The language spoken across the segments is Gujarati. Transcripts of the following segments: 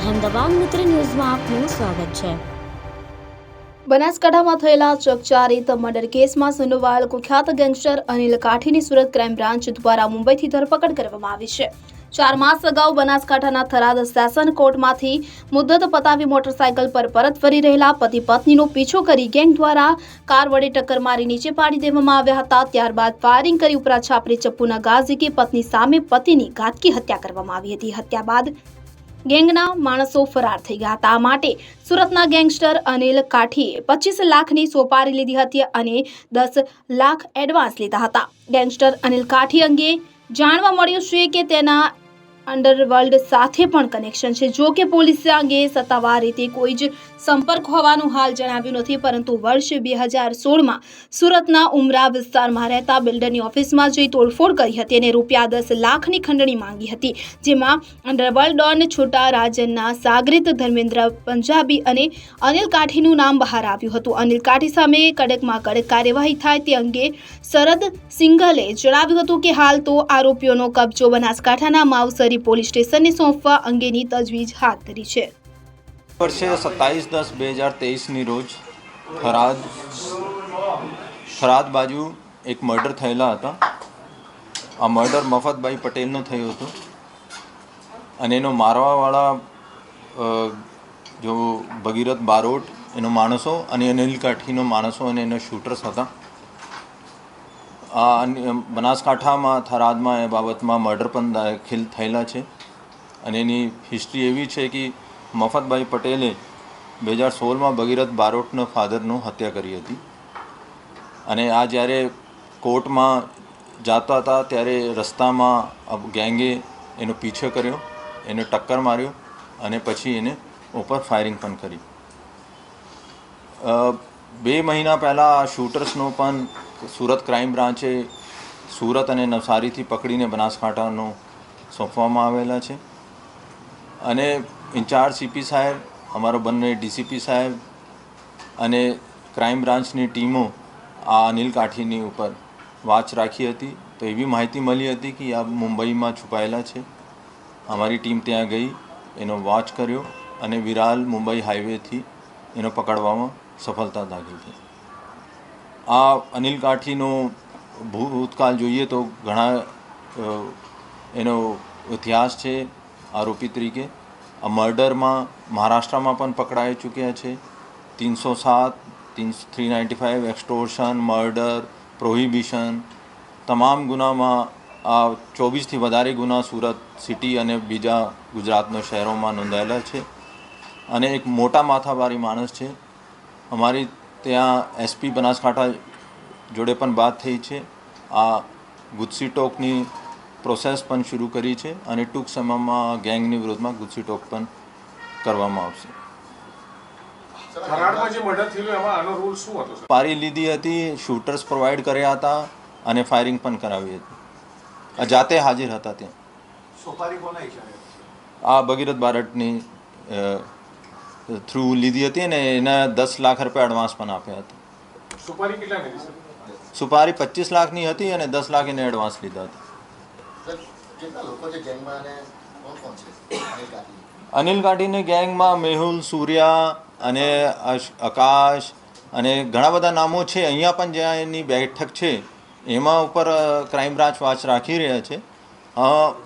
અહેમદાબાદ મિત્ર ન્યૂઝમાં આપનું સ્વાગત છે. બનાસકાંઠામાં થયેલા ચકચારિત મર્ડર કેસમાં સંડોવાયેલ કુખ્યાત ગેંગસ્ટર અનિલ કાઠીની સુરત ક્રાઇમ બ્રાન્ચ દ્વારા મુંબઈથી ધરપકડ કરવામાં આવી છે. ચાર માસ અગાઉ બનાસકાંઠાના થરાદ સેશન કોર્ટમાંથી મુદ્દત પતાવી મોટરસાયકલ પર પરત ફરી રહેલા પતિ પત્નીનો પીછો કરી ગેંગ દ્વારા કાર વડે ટક્કર મારી નીચે પાડી દેવામાં આવ્યા હતા. ત્યારબાદ ફાયરિંગ કરી ઉપરા છાપરી ચપ્પુના ઝીકી પત્ની સામે પતિની ઘાતકી હત્યા કરવામાં આવી હતી. હત્યા બાદ ગેંગના માણસો ફરાર થઈ ગયા હતા. માટે સુરતના ગેંગસ્ટર અનિલ કાઠીએ પચીસ લાખની સોપારી લીધી હતી અને દસ લાખ એડવાન્સ લીધા હતા. ગેંગસ્ટર અનિલ કાઠી અંગે જાણવા મળ્યું છે કે તેના અંડરવર્લ્ડ સાથે પણ કનેક્શન છે. જો કે પોલીસે અંગે સત્તાવાર રીતે કોઈ જ સંપર્ક હોવાનું હાલ જણાવ્યું નથી, પરંતુ વર્ષ બે હજાર સોળમાં સુરતના ઉમરા વિસ્તારમાં રહેતા બિલ્ડરની ઓફિસમાં જઈ તોડફોડ કરી હતી અને રૂપિયા દસ લાખની ખંડણી માંગી હતી, જેમાં અંડરવર્લ્ડ ડોન છોટા રાજનના સાગરિત ધર્મેન્દ્ર પંજાબી અને અનિલ કાઠીનું નામ બહાર આવ્યું હતું. અનિલ કાઠી સામે કડકમાં કડક કાર્યવાહી થાય તે અંગે શરદ સિંઘલે જણાવ્યું હતું કે હાલ તો આરોપીઓનો કબજો બનાસકાંઠાના માવસરી પોલીસ સ્ટેશનને સોંપવા અંગેની તજવીજ હાથ ધરી છે. વર્ષે સત્તાવીસ દસ બે હજાર તેવીસની રોજ થરાદ થરાદ બાજુ એક મર્ડર થયેલા હતા. આ મર્ડર મફતભાઈ પટેલનું થયું હતું. અને એનો મારવાવાળા જો ભગીરથ બારોટ એનો માણસો અને અનિલ કાઠીનો માણસો અને એના શૂટર્સ હતા. બનાસકાંઠામાં, થરાદમાં એ બાબતમાં મર્ડર પણ દાખલ થયેલા છે. અને એની હિસ્ટ્રી એવી છે કે મફતભાઈ પટેલે બે હજાર સોળમાં ભગીરથ બારોટનો ફાધરનું હત્યા કરી હતી. અને આ જ્યારે કોર્ટમાં જતા હતા, ત્યારે રસ્તામાં ગેંગે એનો પીછો કર્યો, એને ટક્કર માર્યો અને પછી એને ઉપર ફાયરિંગ પણ કરી. બે મહિના પહેલાં શૂટર્સનો પણ સુરત ક્રાઇમ બ્રાન્ચે સુરત અને નવસારીથી પકડીને બનાસકાંઠાનો સોંપવામાં આવેલા છે. અને ઇન્ચાર્જ સીપી સાહેબ, અમારો બંને ડીસીપી સાહેબ અને ક્રાઇમ બ્રાન્ચની ટીમો આ અનિલ કાઠીની ઉપર વાચ રાખી હતી. તો એવી માહિતી મળી હતી કે આ મુંબઈમાં છુપાયેલા છે. અમારી ટીમ ત્યાં ગઈ, એનો વોચ કર્યો અને વિરાલ મુંબઈ હાઈવેથી એનો પકડવામાં સફળતા દાખલ થઈ. આ અનિલ કાઠીનો ભૂતકાળ જોઈએ તો ઘણા એનો ઇતિહાસ છે આરોપી તરીકે. આ મર્ડરમાં મહારાષ્ટ્રમાં પણ પકડાઈ ચૂક્યા છે. ત્રણસો સાત તીન three ninety five, extortion, murder, prohibition, તમામ ગુનામાં આ ચોવીસથી વધારે ગુના સુરત સિટી અને બીજા ગુજરાતના શહેરોમાં નોંધાયેલા છે. અને એક મોટા માથાવારી માણસ છે અમારી ત્યાં એસપી બનાસકાંઠા જોડે પણ વાત થઈ છે. આ ગુજસી ટોકની પ્રોસેસ પણ શરૂ કરી છે અને ટૂંક સમયમાં ગેંગની વિરોધમાં ગુજસી ટોક પણ કરવામાં આવશે. પારી લીધી હતી શૂટર્સ પ્રોવાઈડ કર્યા હતા અને ફાયરિંગ પણ કરાવી હતી. આ જાતે હાજર હતા ત્યાં. આ ભગીરથ બારટની થ્રુ લીધી હતી અને એના દસ લાખ રૂપિયા એડવાન્સ પણ આપ્યા હતા. સુપારી કેટલા સર સુપારી પચીસ લાખની હતી અને દસ લાખ એને એડવાન્સ લીધા હતા. સર કેટલા લોકો છે ગેંગમાં અને કોણ કોણ છે? અનિલ ગાંધીની ગેંગમાં મેહુલ સૂર્યા અને અશ- આકાશ અને ઘણા બધા નામો છે. અહીંયા પણ જ્યાં એની બેઠક છે એમાં ઉપર ક્રાઇમ બ્રાન્ચ વાચ રાખી રહ્યા છે.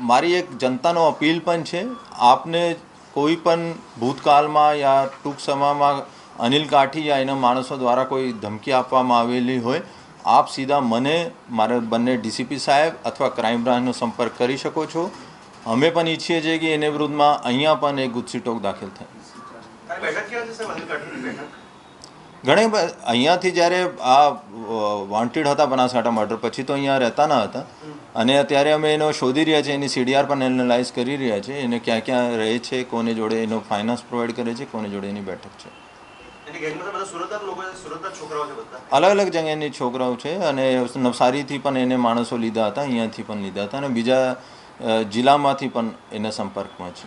મારી એક જનતાનો અપીલ પણ છે. આપને કોઈ પણ ભૂતકાળમાં યા ટૂંક સમયમાં અનિલ કાઠી યા એના માણસો દ્વારા કોઈ ધમકી આપવામાં આવેલી હોય, આપ સીધા મને, મારા બંને ડીસીપી સાહેબ અથવા ક્રાઇમ બ્રાન્ચનો સંપર્ક કરી શકો છો. અમે પણ ઈચ્છીએ છીએ કે એને વિરુદ્ધમાં અહીંયા પણ એક ગુજસી ટોક દાખલ થાય. ઘણી અહીંયાથી જ્યારે આ વોન્ટેડ હતા બનાસકાંઠા મર્ડર પછી તો અહીંયા રહેતા ન હતા. અને અત્યારે અમે એનો શોધી રહ્યા છીએ એની સીડીઆર પણ એનાલાઇઝ કરી રહ્યા છીએ એને ક્યાં ક્યાં રહે છે કોને જોડે એનો ફાઇનાન્સ પ્રોવાઈડ કરે છે કોને જોડે એની બેઠક છે. અલગ અલગ જગ્યાની છોકરાઓ છે અને નવસારીથી પણ એને માણસો લીધા હતા અહીંયાથી પણ લીધા હતા અને બીજા જિલ્લામાંથી પણ એના સંપર્કમાં છે.